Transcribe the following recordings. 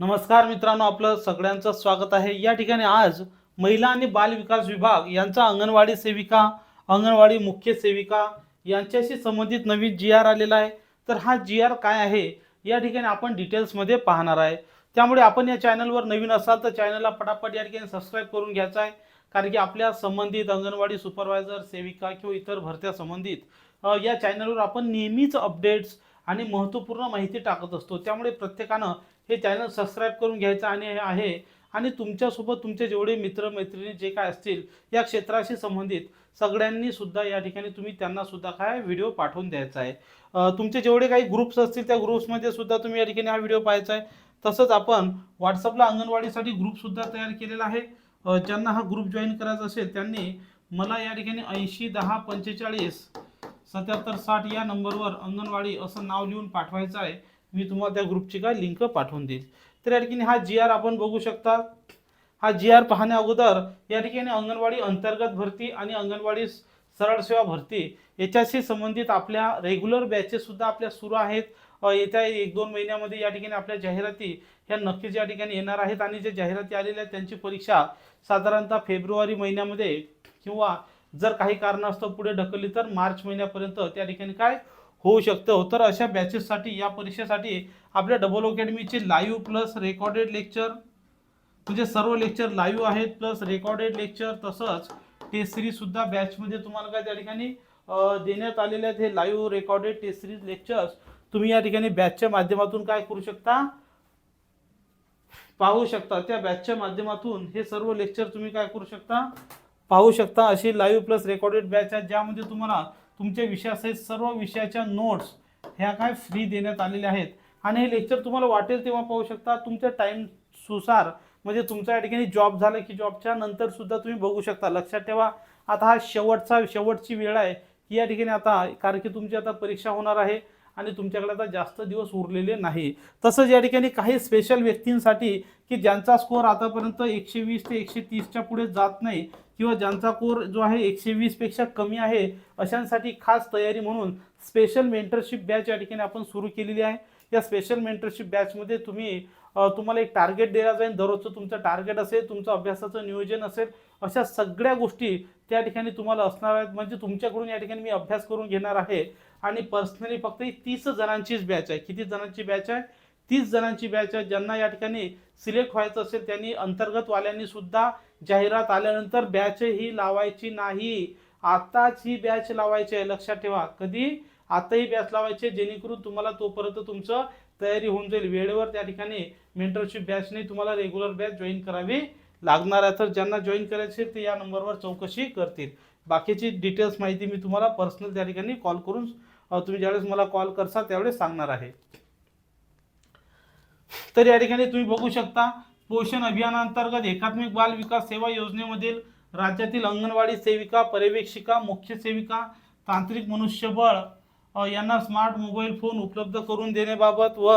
नमस्कार मित्रांनो आपलं सगळ्यांचं स्वागत आहे. या ठिकाणी आज महिला आणि बालविकास विभाग यांचा अंगणवाडी सेविका अंगणवाडी मुख्य सेविका यांच्याशी संबंधित नवीन जी आर आलेला आहे. तर हा जी आर काय आहे या ठिकाणी आपण डिटेल्समध्ये पाहणार आहे. त्यामुळे आपण या चॅनलवर नवीन असाल तर चॅनलला पटापट या ठिकाणी सबस्क्राईब करून घ्यायचा आहे. कारण की आपल्या संबंधित अंगणवाडी सुपरवायझर सेविका किंवा इतर भरत्या संबंधित या चॅनलवर आपण नेहमीच अपडेट्स आणि महत्त्वपूर्ण माहिती टाकत असतो. त्यामुळे प्रत्येकानं हे चॅनल सबस्क्राईब करून घ्यायचं आणि हे आहे. आणि तुमच्यासोबत तुमचे जेवढे मित्रमैत्रिणी जे काय असतील या क्षेत्राशी संबंधित सगळ्यांनी सुद्धा या ठिकाणी तुम्ही त्यांना सुद्धा काय व्हिडिओ पाठवून द्यायचा आहे. तुमचे जेवढे काही ग्रुप्स असतील त्या ग्रुप्समध्ये सुद्धा तुम्ही या ठिकाणी हा व्हिडिओ पाहायचा आहे. तसंच आपण व्हॉट्सअपला अंगणवाडीसाठी ग्रुपसुद्धा तयार केलेला आहे. ज्यांना हा ग्रुप जॉईन करायचा असेल त्यांनी मला या ठिकाणी ऐंशी दहा पंचेचाळीस सत्याहत्तर साठ या नंबरवर अंगणवाडी असं नाव लिहून पाठवायचं आहे. मी तुम्हाला त्या ग्रुपची काय लिंक पाठवून देईल. तर या ठिकाणी हा जी आर आपण बघू शकता. हा जी आर पाहण्या अगोदर या ठिकाणी अंगणवाडी अंतर्गत भरती आणि अंगणवाडी सरळ सेवा भरती याच्याशी संबंधित आपल्या रेग्युलर बॅचेससुद्धा आपल्या सुरू आहेत. येत्या एक दोन महिन्यामध्ये या ठिकाणी आपल्या जाहिराती ह्या नक्कीच या ठिकाणी येणार आहेत आणि जे जाहिराती आलेल्या आहेत त्यांची परीक्षा साधारणतः फेब्रुवारी महिन्यामध्ये किंवा जर काही कारणास्तव पुढे ढकलली तर मार्च महिन्यापर्यंत त्या ठिकाणी काय होऊ शकतं. हो, तर अशा बॅचेससाठी या परीक्षेसाठी आपल्या डबल अकॅडमीचे लाईव्ह प्लस रेकॉर्डेड लेक्चर म्हणजे सर्व लेक्चर लाईव्ह आहेत प्लस रेकॉर्डेड लेक्चर तसंच टेस्ट सिरीजसुद्धा बॅचमध्ये तुम्हाला काय त्या ठिकाणी देण्यात आलेले आहेत. हे live recorded test series lectures तुम्ही या ठिकाणी बॅचच्या माध्यमातून काय करू शकता? पाहू शकता. त्या बॅचच्या माध्यमातून हे सर्व लेक्चर तुम्ही काय करू शकता? पाहू शकता. अशी लाईव्ह प्लस रेकॉर्डेड बॅच आहे ज्यामध्ये तुम्हाला तुमच्या विषयासहित सर्व विषयाच्या नोट्स ह्या काय फ्री देण्यात आलेल्या आहेत. आणि हे लेक्चर तुम्हाला वाटेल तेव्हा पाहू शकता. तुमच्या टाईमनुसार म्हणजे तुमच्या या ठिकाणी जॉब झाला की जॉबच्या नंतर सुद्धा तुम्ही बघू शकता. लक्षात ठेवा आता हा शेवटचा शेवटची वेळ आहे. की या ठिकाणी आता कारण की तुमची आता परीक्षा होणार आहे आणि तुमच्याकडे आता जास्त दिवस उरलेले नाही. तसंच या ठिकाणी काही स्पेशल व्यक्तींसाठी की ज्यांचा स्कोअर आतापर्यंत एकशे वीस ते एकशे तीसच्या पुढे जात नाही किंवा ज्यांचा कोर जो आहे एकशे वीसपेक्षा कमी आहे अशांसाठी खास तयारी म्हणून स्पेशल मेंटरशिप बॅच या ठिकाणी आपण सुरू केलेली आहे. या स्पेशल मेंटरशिप बॅचमध्ये तुम्ही तुम्हाला एक टार्गेट दिला जाईल. दररोजचं तुमचं टार्गेट असेल तुमचं अभ्यासाचं नियोजन असेल अशा सगळ्या गोष्टी त्या ठिकाणी तुम्हाला असणार आहेत. म्हणजे तुमच्याकडून या ठिकाणी मी अभ्यास करून घेणार आहे. आणि पर्सनली फक्त ही तीस जणांचीच बॅच आहे. किती जणांची बॅच आहे? तीस जणांची बॅच आहे. ज्यांना या ठिकाणी सिलेक्ट व्हायचं असेल त्यांनी अंतर्गतवाल्यांनी सुद्धा जाहिरात आल्यानंतर बॅच ही लावायची नाही. आताच ही बॅच लावायची आहे. लक्षात ठेवा. कधी? आता ही बॅच लावायची आहे जेणेकरून तुम्हाला तोपर्यंत तुमचं तयारी होऊन जाईल. वेळेवर त्या ठिकाणी मेंटरशिप बॅचने तुम्हाला रेग्युलर बॅच जॉईन करावी लागणार आहे. तर ज्यांना जॉईन करायचे ते या नंबरवर चौकशी करतील. बाकीची डिटेल्स माहिती मी तुम्हाला पर्सनल त्या ठिकाणी कॉल करून तुम्ही ज्यावेळेस मला कॉल करसाल त्यावेळेस सांगणार आहे. तर या ठिकाणी तुम्ही बघू शकता पोषण अभियानांतर्गत एकात्मिक बाल विकास सेवा योजनेमधील राज्यातील अंगणवाडी सेविका पर्यवेक्षिका मुख्य सेविका तांत्रिक मनुष्यबळ यांना स्मार्ट मोबाईल फोन उपलब्ध करून देण्याबाबत व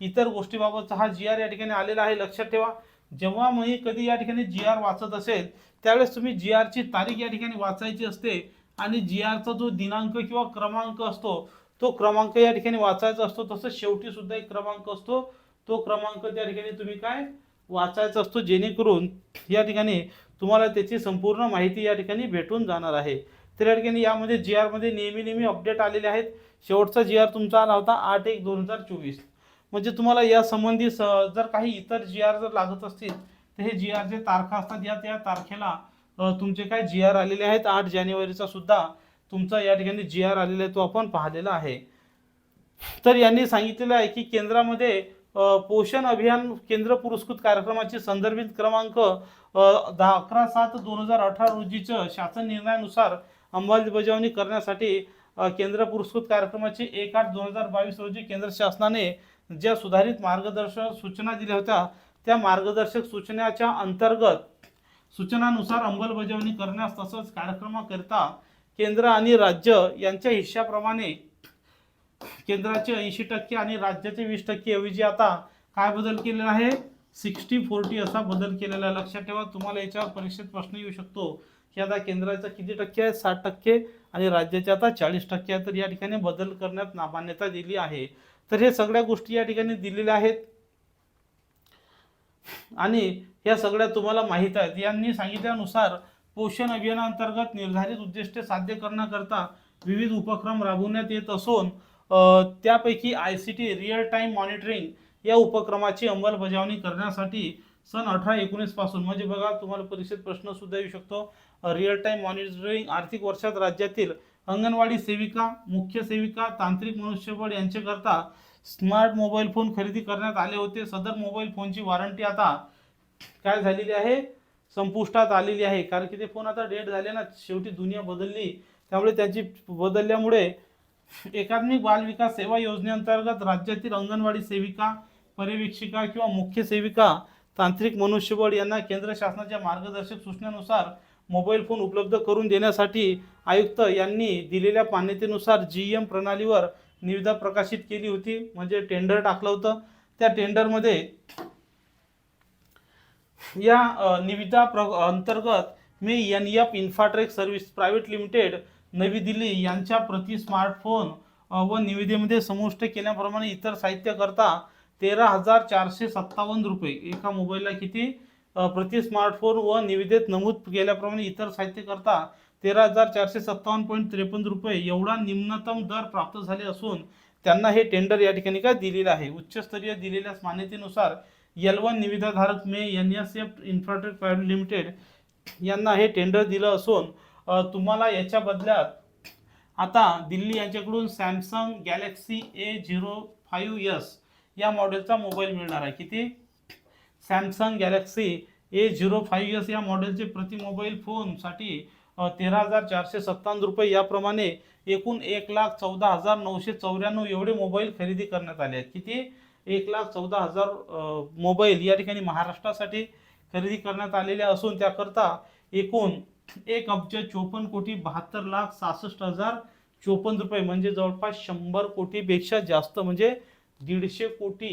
इतर गोष्टीबाबतचा हा जी आर या ठिकाणी आलेला आहे. लक्षात ठेवा जेव्हा मी कधी या ठिकाणी जी आर वाचत असेल त्यावेळेस तुम्ही जी आरची तारीख या ठिकाणी वाचायची असते आणि जी आरचा जो दिनांक किंवा क्रमांक असतो तो क्रमांक या ठिकाणी वाचायचा असतो. तसंच शेवटी सुद्धा एक क्रमांक असतो. तो क्रमांक त्या ठिकाणी तुम्ही काय वाचायचा असतो जेणेकरून या ठिकाणी तुम्हाला त्याची संपूर्ण माहिती या ठिकाणी भेटून जाणार आहे. तर या ठिकाणी यामध्ये जी आरमध्ये नेहमी नेहमी अपडेट आलेले आहेत. शेवटचा जी आर तुमचा आला होता आठ एक दोन हजार चोवीस. म्हणजे तुम्हाला या संबंधी स जर काही इतर जी आर जर लागत असतील तर हे जी आरचे तारखा असतात. या त्या तारखेला तुमचे काय जी आर आलेले आहेत. आठ जानेवारीचा सुद्धा तुमचा या ठिकाणी जी आर आलेला आहे तो आपण पाहिलेला आहे. तर यांनी सांगितलेलं आहे की केंद्रामध्ये पोषण अभियान केंद्र पुरस्कृत कार्यक्रमाचे संदर्भित क्रमांक दहा अकरा सात दोन हजार अठरा रोजीचं शासन निर्णयानुसार अंमलबजावणी करण्यासाठी केंद्र पुरस्कृत कार्यक्रमाची एक आठ दोन हजार बावीस रोजी केंद्र शासनाने ज्या सुधारित मार्गदर्शक सूचना दिल्या होत्या त्या मार्गदर्शक सूचनाच्या अंतर्गत सूचनानुसार अंमलबजावणी करण्यास तसंच कार्यक्रमाकरिता केंद्र आणि राज्य यांच्या हिश्श्याप्रमाणे केंद्राचे ऐंशी टक्के आणि राज्याचे वीस टक्के ऐवजी आता काय बदल केलेला आहे? सिक्स्टी फोर्टी असा बदल केलेला आहे. लक्षात ठेवा तुम्हाला याच्यावर परीक्षेत प्रश्न येऊ शकतो. की आता केंद्राचा किती टक्के आहे? साठ टक्के आणि राज्याचे आता चाळीस टक्के आहे. तर या ठिकाणी बदल करण्यात ना- मान्यता दिली आहे. तर हे सगळ्या गोष्टी या ठिकाणी दिलेल्या आहेत. आणि या सगळ्या तुम्हाला माहीत आहेत. यांनी सांगितल्यानुसार पोषण अभियानांतर्गत निर्धारित उद्दिष्टे साध्य करण्याकरता विविध उपक्रम राबवण्यात येत असून त्यापैकी I C T real time monitoring या उपक्रमाची अंमलबजावणी करण्यासाठी सन अठरा एकोणीसपासून म्हणजे बघा तुम्हाला परीक्षेत प्रश्न सुद्धा येऊ शकतो. रिअल टाईम मॉनिटरिंग आर्थिक वर्षात राज्यातील अंगणवाडी सेविका मुख्य सेविका तांत्रिक मनुष्यबळ यांच्याकरता स्मार्ट मोबाईल फोन खरेदी करण्यात आले होते. सदर मोबाईल फोनची वॉरंटी आता काय झालेली आहे? संपुष्टात आलेली आहे. कारण की ते फोन आता डेट झाले ना. शेवटी दुनिया बदलली. त्यामुळे त्याची बदलल्यामुळे एकात्मिक बाल विकास सेवा योजनेअंतर्गत राज्यातील अंगणवाडी सेविका पर्यवेक्षिका किंवा मुख्य सेविका तांत्रिक मनुष्यबळ यांना केंद्र शासनाच्या मार्गदर्शक सूचनेनुसार मोबाईल फोन उपलब्ध करून देण्यासाठी आयुक्त यांनी दिलेल्या मान्यतेनुसार जी एम प्रणालीवर निविदा प्रकाशित केली होती. म्हणजे टेंडर टाकलं होतं. त्या टेंडरमध्ये या निविदा प्र अंतर्गत मी N F Infratrek service private limited नवी दिल्ली यांच्या प्रति स्मार्टफोन व निविदेमध्ये समाविष्ट केल्याप्रमाणे इतर साहित्य करता तेरा हजार चारशे सत्तावन्न रुपये एका मोबाईलला किती प्रति स्मार्टफोन व निविदेत नमूद केल्याप्रमाणे इतर साहित्यकरता तेरा हजार चारशे सत्तावन्न पॉईंट त्रेपन्न रुपये एवढा निम्नतम दर प्राप्त झाले असून त्यांना हे टेंडर या ठिकाणी काय दिलेलं आहे? उच्चस्तरीय दिलेल्या मान्यतेनुसार एल वन निविदाधारक मे N S F Infratech private limited यांना हे टेंडर दिलं असून तुम्हाला याच्या बदल्यात आता दिल्ली यांच्याकडून Samsung Galaxy A zero five S या मॉडेलचा मोबाईल मिळणार आहे. किती? Samsung Galaxy A zero five S या मॉडेलचे प्रति मोबाईल फोनसाठी तेरा हजार चारशे सत्तावन्न रुपये याप्रमाणे एकूण एक लाख चौदा हजार नऊशे चौऱ्याण्णव एवढे मोबाईल खरेदी करण्यात आले आहेत. किती? एक लाख चौदा हजार मोबाईल या ठिकाणी महाराष्ट्रासाठी खरेदी करण्यात आलेले असून त्याकरता एकूण एक अब्ज चोपन्न कोटी बहात्तर लाख सहासष्ट हजार चोपन्न रुपये म्हणजे जवळपास शंभर कोटीपेक्षा जास्त म्हणजे दीडशे कोटी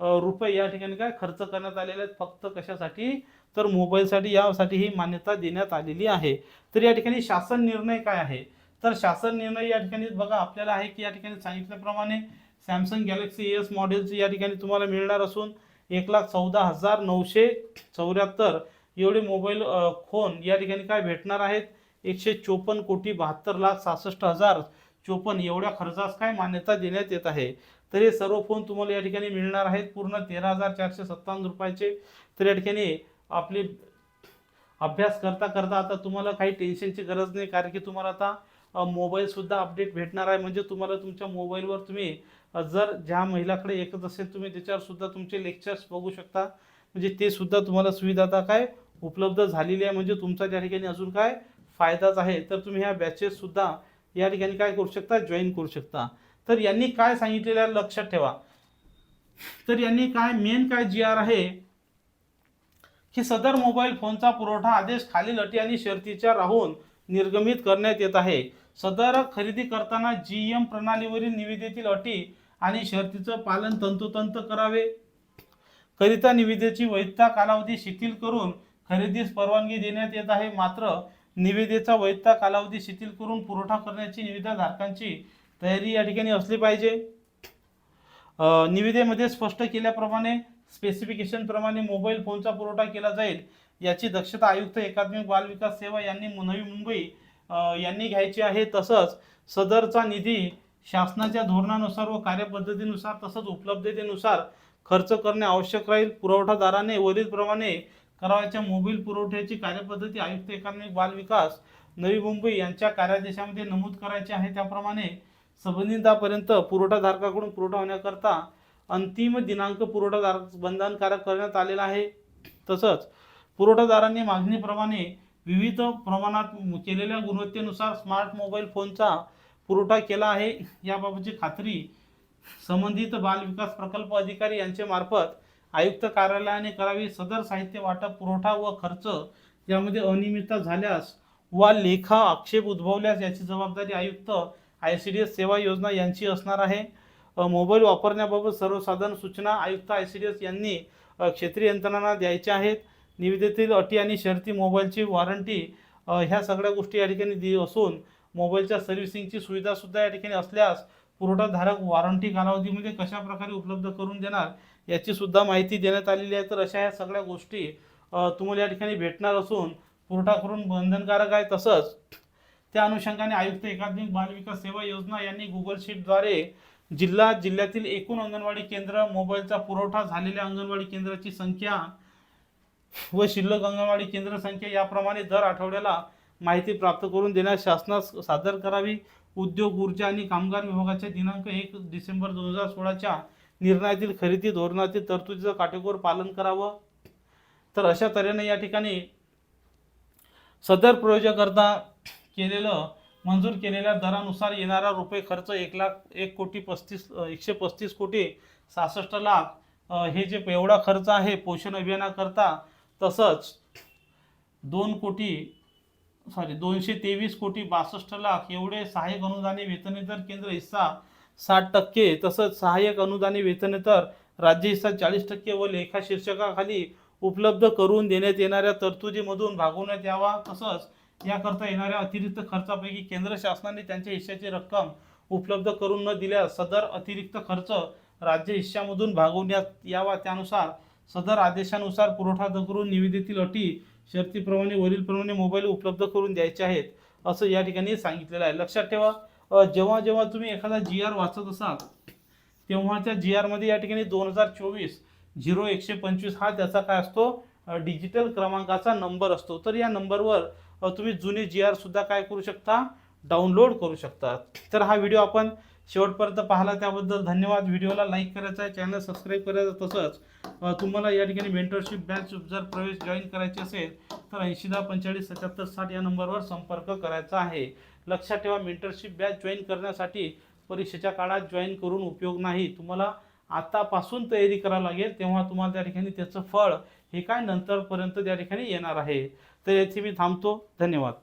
रुपये या ठिकाणी काय खर्च करण्यात आलेले आहेत. फक्त कशासाठी? तर मोबाईलसाठी यासाठी ही मान्यता देण्यात आलेली आहे. तर या ठिकाणी शासन निर्णय काय आहे? तर शासन निर्णय या ठिकाणी बघा आपल्याला आहे की या ठिकाणी सांगितल्याप्रमाणे सॅमसंग गॅलेक्सी एस मॉडेलची या ठिकाणी तुम्हाला मिळणार असून एक लाख चौदा हजार नऊशे चौऱ्याहत्तर एवढे मोबाईल फोन या ठिकाणी काय भेटणार आहेत? एकशे चोपन्न कोटी बहात्तर लाख सहासष्ट हजार चोपन्न एवढ्या खर्चास काय मान्यता देण्यात येत आहे? तर हे सर्व फोन तुम्हाला या ठिकाणी मिळणार आहेत. पूर्ण तेरा हजार चारशे सत्तावन्न रुपयाचे. तर या ठिकाणी आपली अभ्यास करता करता आता तुम्हाला काही टेन्शनची गरज नाही कारण की तुम्हाला आता मोबाईलसुद्धा अपडेट भेटणार आहे. म्हणजे तुम्हाला तुमच्या मोबाईलवर तुम्ही जर ज्या महिलाकडे एकच असेल तुम्ही त्याच्यावर सुद्धा तुमचे लेक्चर्स बघू शकता. म्हणजे ते सुद्धा तुम्हाला सुविधा आता काय उपलब्ध झालेली आहे. म्हणजे तुमचा त्या ठिकाणी अजून काय फायदाच आहे तर तुम्ही ह्या बॅचेस सुद्धा या ठिकाणी काय करू शकता? जॉईन करू शकता. तर यांनी काय सांगितलेलं आहे? लक्षात ठेवा. तर यांनी काय मेन काय जी आर आहे? की सदर मोबाईल फोनचा पुरवठा आदेश खालील अटी आणि शर्तीच्या राहून निर्गमित करण्यात येत आहे. सदर खरेदी करताना जी एम प्रणालीवरील निविदेतील अटी आणि शर्तीचं पालन तंतोतंत करावे. करिता निविदेची वैधता कालावधी शिथिल करून खरेदीस परवानगी देण्यात येत आहे. मात्र निविदेचा वैधता कालावधी शिथिल करून पुरवठा करण्याची निविदाधारकांची तयारी या ठिकाणी असली पाहिजे. निविदेमध्ये स्पष्ट केल्याप्रमाणे स्पेसिफिकेशनप्रमाणे मोबाईल फोनचा पुरवठा केला जाईल याची दक्षता आयुक्त एकात्मिक बाल विकास सेवा यांनी नवी मुंबई यांनी घ्यायची आहे. तसंच सदरचा निधी शासनाच्या धोरणानुसार व कार्यपद्धतीनुसार तसंच उपलब्धतेनुसार खर्च करणे आवश्यक राहील. पुरवठादाराने वरीलप्रमाणे करावयाच्या मोबाईल पुरवठ्याची कार्यपद्धती आयुक्त एकात्मिक बाल विकास नवी मुंबई यांच्या कार्यादेशामध्ये नमूद करायचे आहे. त्याप्रमाणे संबंधितापर्यंत पुरवठाधारकाकडून पुरवठा होण्याकरता अंतिम दिनांक पुरवठादार बंधनकारक करण्यात आलेला आहे. तसंच पुरवठादारांनी मागणीप्रमाणे विविध प्रमाणात केलेल्या गुणवत्तेनुसार स्मार्ट मोबाईल फोनचा पुरवठा केला आहे. याबाबतची खात्री संबंधित बाल विकास प्रकल्प अधिकारी यांचे मार्फत आयुक्त कार्यालयाने करावी सदर साहित्य वाटप पुरवठा व खर्च यामध्ये अनियमितता झाल्यास वा लेखा आक्षेप उद्भवल्यास याची जबाबदारी आयुक्त आय सी डी एस सेवा योजना यांची असणार आहे. मोबाईल वापरण्याबाबत सर्वसाधारण सूचना आयुक्त आय सी डी एस यांनी क्षेत्रीय यंत्रणांना द्यायच्या आहेत. निविदेतील अटी आणि शर्ती मोबाईलची वॉरंटी ह्या सगळ्या गोष्टी या ठिकाणी दि असून मोबाईलच्या सर्व्हिसिंगची सुविधासुद्धा या ठिकाणी असल्यास पुरवठाधारक वॉरंटी कालावधीमध्ये कशा प्रकारे उपलब्ध करून देणार याची सुद्धा माहिती देण्यात आलेली आहे. तर अशा या सगळ्या गोष्टी तुम्हाला या ठिकाणी भेटणार असून पुरवठा करून बंधनकारक आहे तसंच त्या अनुषंगाने आयुक्त एकात्मिक बालविकास सेवा योजना यांनी गुगल शीटद्वारे जिल्हा जिल्ह्यातील एकूण अंगणवाडी केंद्र मोबाईलचा पुरवठा झालेल्या अंगणवाडी केंद्राची संख्या व शिल्लक अंगणवाडी केंद्र संख्या याप्रमाणे दर आठवड्याला माहिती प्राप्त करून देण्यास शासनास सादर करावी. उद्योग ऊर्जा आणि कामगार विभागाच्या दिनांक एक डिसेंबर दोन हजार सोळाच्या निर्णयातील खरेदी धोरणातील तरतुदीचं काटेकोर पालन करावं. तर अशा तऱ्हेने या ठिकाणी सदर प्रयोजकरता केलेलं मंजूर केलेल्या दरानुसार येणारा रुपये खर्च एक लाख एक कोटी पस्तीस एकशे पस्तीस कोटी सहासष्ट लाख हे जे एवढा खर्च आहे पोषण अभियानाकरता तसंच दोन कोटी सॉरी दोनशे तेवीस कोटी बासष्ट लाख एवढे सहाय्यक अनुदाने वेतनेतर केंद्र हिस्सा साठ टक्के तसंच सहाय्यक अनुदाने वेतनेतर राज्य हिस्सा चाळीस टक्के व लेखा शीर्षकाखाली उपलब्ध करून देण्यात येणाऱ्या तरतुदीमधून भागवण्यात यावा. तसंच याकरता येणाऱ्या अतिरिक्त खर्चापैकी केंद्र शासनाने त्यांच्या हिश्श्याची रक्कम उपलब्ध करून न दिल्यास सदर अतिरिक्त खर्च राज्य हिश्श्यामधून भागवण्यात यावा. त्यानुसार सदर आदेशानुसार पुरवठा करून निविदेतील अटी शर्तीप्रमाणे वरीलप्रमाणे मोबाईल उपलब्ध करून द्यायचे आहेत असं या ठिकाणी सांगितलेलं आहे. लक्षात ठेवा जेव्हा जेव्हा तुम्ही एखादा जी आर वाचत असाल तेव्हा त्या जी आरमध्ये या ठिकाणी दोन हजार चोवीस झिरो एकशे पंचवीस हा त्याचा काय असतो? डिजिटल क्रमांकाचा नंबर असतो. तर या नंबरवर तुम्ही जुने जी आर सुद्धा काय करू शकता? डाउनलोड करू शकता. तर हा व्हिडिओ आपण शेवटपर्यंत पाहिला त्याबद्दल धन्यवाद. व्हिडिओला लाईक करायचा आहे चॅनल सबस्क्राईब करायचं तसंच तुम्हाला या ठिकाणी मेंटरशिप बॅच जर प्रवेश जॉईन करायची असेल तर ऐंशी दहा पंचेचाळीस सत्याहत्तर साठ या नंबरवर संपर्क करायचा आहे. लक्षात ठेवा मेंटरशिप बॅच जॉईन करण्यासाठी परीक्षेच्या काळात जॉईन करून उपयोग नाही. तुम्हाला आतापासून तयारी करावी लागेल तेव्हा तुम्हाला त्या ठिकाणी त्याचं फळ हे काय नंतरपर्यंत त्या ठिकाणी येणार आहे. तर येथे मी थांबतो. धन्यवाद.